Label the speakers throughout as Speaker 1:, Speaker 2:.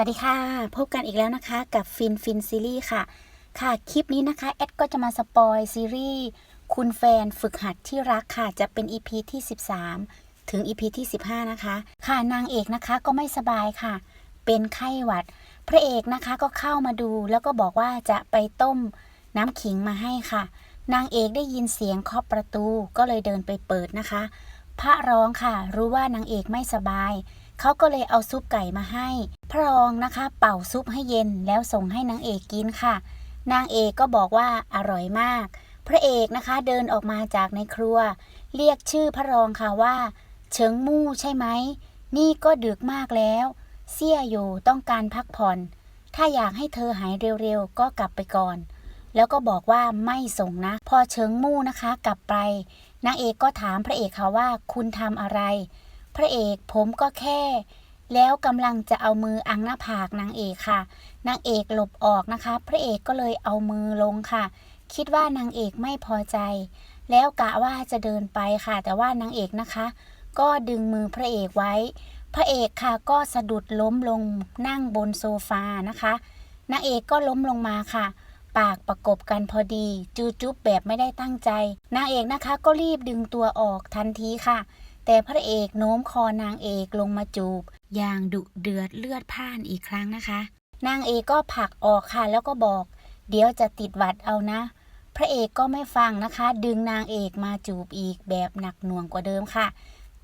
Speaker 1: วัสดีค่ะ พบกันอีกแล้วนะคะ กับฟินฟินซีรีส์ค่ะ ค่ะ คลิปนี้นะคะ แอดก็จะมาสปอยซีรีส์คุณแฟนฝึกหัดที่รักค่ะ จะเป็น EP ที่ 13 ถึง EP ที่ 15 นะคะ ค่ะนางเอกนะคะก็ไม่สบายค่ะ เป็นไข้หวัด พระเอกนะคะก็เข้ามาดู แล้วก็บอกว่าจะไปต้มน้ำขิงมาให้ค่ะ นางเอกได้ยินเสียงเคาะประตูก็เลยเดินไปเปิดนะคะ พระร้องค่ะ รู้ว่านางเอกไม่สบาย เขาก็เลยเอาซุปไก่มาให้ พระรองนะคะ เป่าซุปให้เย็นแล้วส่งให้นางเอกกินค่ะ นางเอกก็บอกว่าอร่อยมาก พระเอกนะคะเดินออกมาจากในครัว เรียกชื่อพระรองค่ะว่า เฉิงมู่ใช่ไหม นี่ก็ดึกมากแล้ว เสี่ยอยู่ต้องการพักผ่อน ถ้าอยากให้เธอหายเร็วๆก็กลับไปก่อน แล้วก็บอกว่าไม่ส่งนะ พอเฉิงมู่นะคะ กลับไปนางเอกก็ถามพระเอกค่ะว่าคุณทำอะไร พระเอกผมก็แค่ แล้วกำลังจะเอามืออังหน้าผากนางเอกค่ะนางเอกหลบออกนะคะ พระเอกก็เลยเอามือลงค่ะ คิดว่านางเอกไม่พอใจ แล้วกะว่าจะเดินไปค่ะ แต่ว่านางเอกนะคะ ก็ดึงมือพระเอกไว้ พระเอกค่ะก็สะดุดล้มลงนั่งบนโซฟานะคะนางเอกก็ล้มลงมาค่ะ ปากประกบกันพอดี จูจุ๊บแบบไม่ได้ตั้งใจนางเอกนะคะก็รีบดึงตัวออกทันทีค่ะ แต่พระเอกโน้มคอนางเอกลงมาจูบ อย่างดุเดือดเลือดพ่านอีกครั้งนะคะ นางเอกก็ผลักออกค่ะแล้วก็บอก เดี๋ยวจะติดหวัดเอานะ พระเอกก็ไม่ฟังนะคะ ดึงนางเอกมาจูบอีกแบบหนักหน่วงกว่าเดิมค่ะ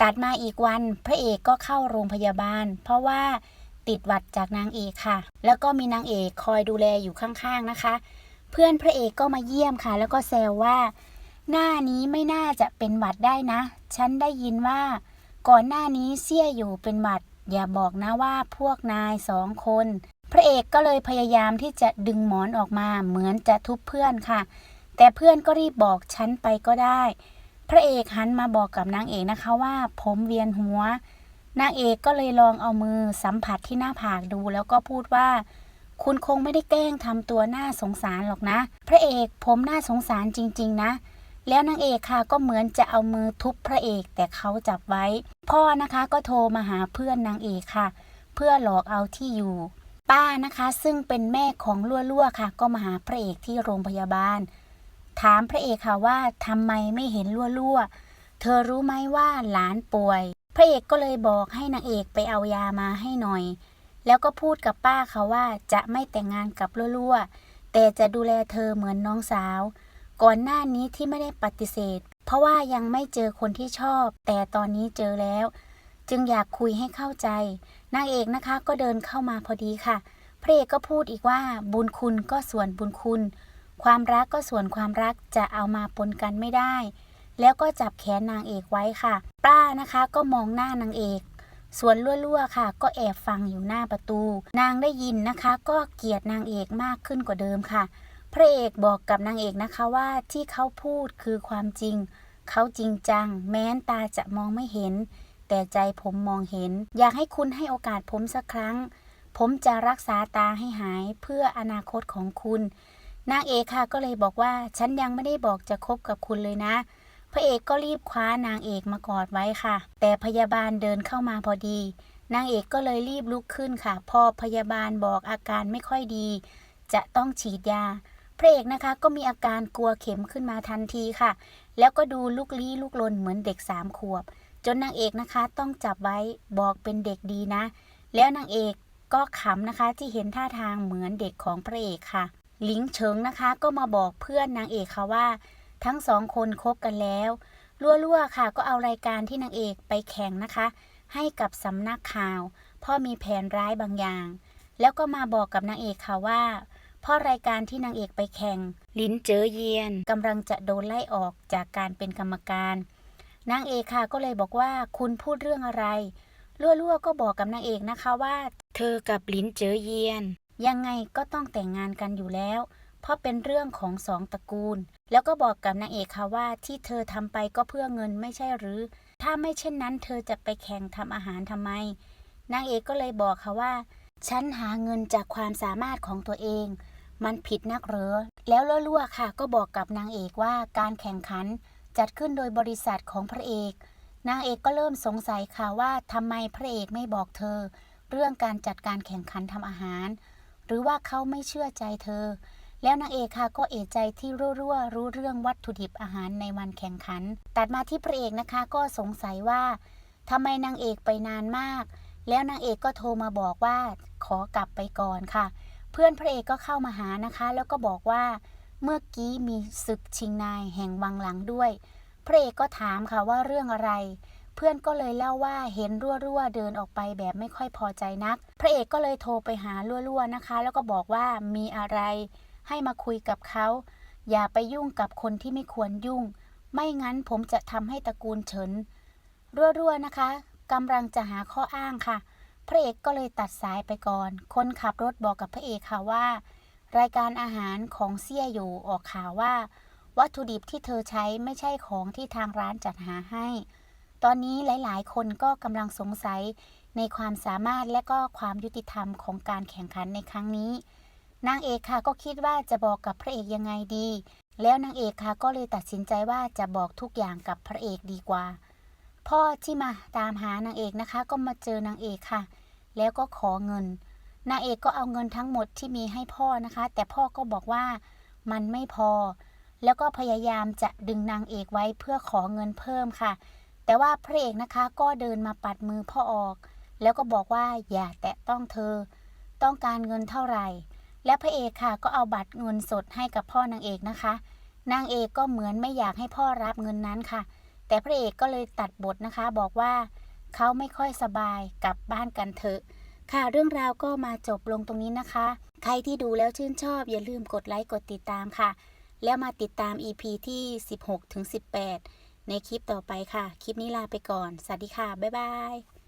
Speaker 1: ตัดมาอีกวัน พระเอกก็เข้าโรงพยาบาล เพราะว่าติดหวัดจากนางเอกค่ะ แล้วก็มีนางเอกคอยดูแลอยู่ข้างๆนะคะ เพื่อนพระเอกก็มาเยี่ยมค่ะ แล้วก็แซวว่า หน้านี้ไม่น่าจะเป็นหวัดได้นะ ฉันได้ยินว่า ก่อนหน้านี้เสี่ยอยู่เป็นหวัด อย่าบอกนะว่าพวกนายสองคน พระเอกก็เลยพยายามที่จะดึงหมอนออกมาเหมือนจะทุบเพื่อนค่ะ แต่เพื่อนก็รีบบอกฉันไปก็ได้ พระเอกหันมาบอกกับนางเอกนะคะว่า ผมเวียนหัว นางเอกก็เลยลองเอามือสัมผัสที่หน้าผากดูแล้วก็พูดว่าคุณคงไม่ได้แกล้งทำตัวน่าสงสารหรอกนะ พระเอกผมน่าสงสารจริง ๆ นะ แล้วนางเอกค่ะก็เหมือนจะเอามือทุบพระเอกแต่เขาจับไว้ พ่อนะคะก็โทรมาหาเพื่อนนางเอกค่ะ เพื่อหลอกเอาที่อยู่ ป้านะคะซึ่งเป็นแม่ของลั่วๆค่ะ ก็มาหาพระเอกที่โรงพยาบาล ถามพระเอกค่ะว่าทำไมไม่เห็นลั่วๆเธอรู้ไหมว่าหลานป่วย พระเอกก็เลยบอกให้นางเอกไปเอายามาให้หน่อย แล้วก็พูดกับป้าค่ะว่าจะไม่แต่งงานกับลั่วๆแต่จะดูแลเธอเหมือนน้องสาว ก่อนหน้านี้ที่ไม่ได้ปฏิเสธ เพราะว่ายังไม่เจอคนที่ชอบ แต่ตอนนี้เจอแล้ว จึงอยากคุยให้เข้าใจ นางเอกนะคะก็เดินเข้ามาพอดีค่ะ พระเอกก็พูดอีกว่า บุญคุณก็ส่วนบุญคุณ ความรักก็ส่วนความรักจะเอามาปนกันไม่ได้ แล้วก็จับแขนนางเอกไว้ค่ะ ป้านะคะก็มองหน้านางเอกส่วนลั่วๆค่ะ ก็แอบฟังอยู่หน้าประตู นางได้ยินนะคะ ก็เกลียดนางเอกมากขึ้นกว่าเดิมค่ะ พระเอกบอกกับนางเอกนะคะว่าที่เขาพูดคือความจริง เขาจริงจัง แม้นตาจะมองไม่เห็น แต่ใจผมมองเห็น อยากให้คุณให้โอกาสผมสักครั้ง ผมจะรักษาตาให้หายเพื่ออนาคตของคุณนางเอกค่ะก็เลยบอกว่าฉันยังไม่ได้บอกจะคบกับคุณเลยนะ พระเอกก็รีบคว้านางเอกมากอดไว้ค่ะ แต่พยาบาลเดินเข้ามาพอดี นางเอกก็เลยรีบลุกขึ้นค่ะ พอพยาบาลบอกอาการไม่ค่อยดี จะต้องฉีดยา พระเอกนะคะก็มีอาการกลัวเข็มขึ้นมาทันทีค่ะ แล้วก็ดูลุกลี้ลุกลนเหมือนเด็กสามขวบ จนนางเอกนะคะต้องจับไว้บอกเป็นเด็กดีนะ แล้วนางเอกก็ขำนะคะที่เห็นท่าทางเหมือนเด็กของพระเอกค่ะ หลิงเฉิงนะคะก็มาบอกเพื่อนนางเอกค่ะว่า ทั้งสองคนคบกันแล้วลั่วๆค่ะ ก็เอารายการที่นางเอกไปแข่งนะคะ ให้กับสำนักข่าวพ่อมีแผนร้ายบางอย่าง แล้วก็มาบอกกับนางเอกค่ะว่า เพราะรายการที่นางเอกไปแข่ง ลินเจอเยียนกำลังจะโดนไล่ออกจากการเป็นกรรมการนางเอกค่ะก็เลยบอกว่าคุณพูดเรื่องอะไรลั่วๆก็บอกกับนางเอกนะคะว่า เธอกับลินเจอเยียน ยังไงก็ต้องแต่งงานกันอยู่แล้ว เพราะเป็นเรื่องของสองตระกูล แล้วก็บอกกับนางเอกค่ะว่าที่เธอทำไปก็เพื่อเงินไม่ใช่หรือ ถ้าไม่เช่นนั้นเธอจะไปแข่งทำอาหารทำไมนางเอกก็เลยบอกค่ะว่า ฉันหาเงินจากความสามารถของตัวเอง มันผิดนักเหรอ แล้วลั่วๆค่ะ ก็บอกกับนางเอกว่าการแข่งขันจัดขึ้นโดยบริษัทของพระเอก นางเอกก็เริ่มสงสัยค่ะว่าทำไมพระเอกไม่บอกเธอ เรื่องการจัดการแข่งขันทำอาหาร หรือว่าเขาไม่เชื่อใจเธอ แล้วนางเอกค่ะก็เอะใจที่รั่วๆรู้เรื่องวัตถุดิบอาหารในวันแข่งขัน ตัดมาที่พระเอกนะคะก็สงสัยว่าทำไมนางเอกไปนานมาก แล้วนางเอกก็โทรมาบอกว่าขอกลับไปก่อนค่ะ เพื่อนพระเอกก็เข้ามาหานะคะ แล้วก็บอกว่าเมื่อกี้มีศึกชิงนายแห่งวังหลังด้วย พระเอกก็ถามค่ะว่าเรื่องอะไร เพื่อนก็เลยเล่าว่าเห็นรั่วๆเดินออกไปแบบไม่ค่อยพอใจนัก พระเอกก็เลยโทรไปหารั่วๆนะคะ แล้วก็บอกว่ามีอะไรให้มาคุยกับเขาอย่าไปยุ่งกับคนที่ไม่ควรยุ่ง ไม่งั้นผมจะทำให้ตระกูลเฉินรั่วๆนะคะกำลังจะหาข้ออ้างค่ะ พระเอกก็เลยตัดสายไปก่อน คนขับรถบอกกับพระเอกค่ะว่า รายการอาหารของเซี่ยอยู่ออกข่าวว่า วัตถุดิบที่เธอใช้ไม่ใช่ของที่ทางร้านจัดหาให้ ตอนนี้หลาย ๆ คนก็กำลังสงสัยในความสามารถและก็ความยุติธรรมของการแข่งขันในครั้งนี้ นางเอกค่ะก็คิดว่าจะบอกกับพระเอกยังไงดี แล้วนางเอกค่ะก็เลยตัดสินใจว่าจะบอกทุกอย่างกับพระเอกดีกว่า พ่อที่มาตามหานางเอกนะคะ ก็มาเจอนางเอกค่ะ แล้วก็ขอเงิน นางเอกก็เอาเงินทั้งหมดที่มีให้พ่อนะคะ แต่พ่อก็บอกว่ามันไม่พอ แล้วก็พยายามจะดึงนางเอกไว้เพื่อขอเงินเพิ่มค่ะ แต่ว่าพระเอกนะคะก็เดินมาปัดมือพ่อออก แล้วก็บอกว่าอย่าแตะต้องเธอ ต้องการเงินเท่าไหร่ และพระเอกค่ะก็เอาบัตรเงินสดให้กับพ่อนางเอกนะคะ นางเอกก็เหมือนไม่อยากให้พ่อรับเงินนั้นค่ะ แต่พระเอกก็เลยตัดบทนะคะบอกว่าเขาไม่ค่อยสบายกลับบ้านกันเถอะ ค่ะเรื่องราวก็มาจบลงตรงนี้นะคะ ใครที่ดูแล้วชื่นชอบ อย่าลืมกดไลค์กดติดตามค่ะ แล้วมาติดตาม EP ที่ 16-18 ในคลิปต่อไปค่ะ คลิปนี้ลาไปก่อน สวัสดีค่ะ บ๊ายบาย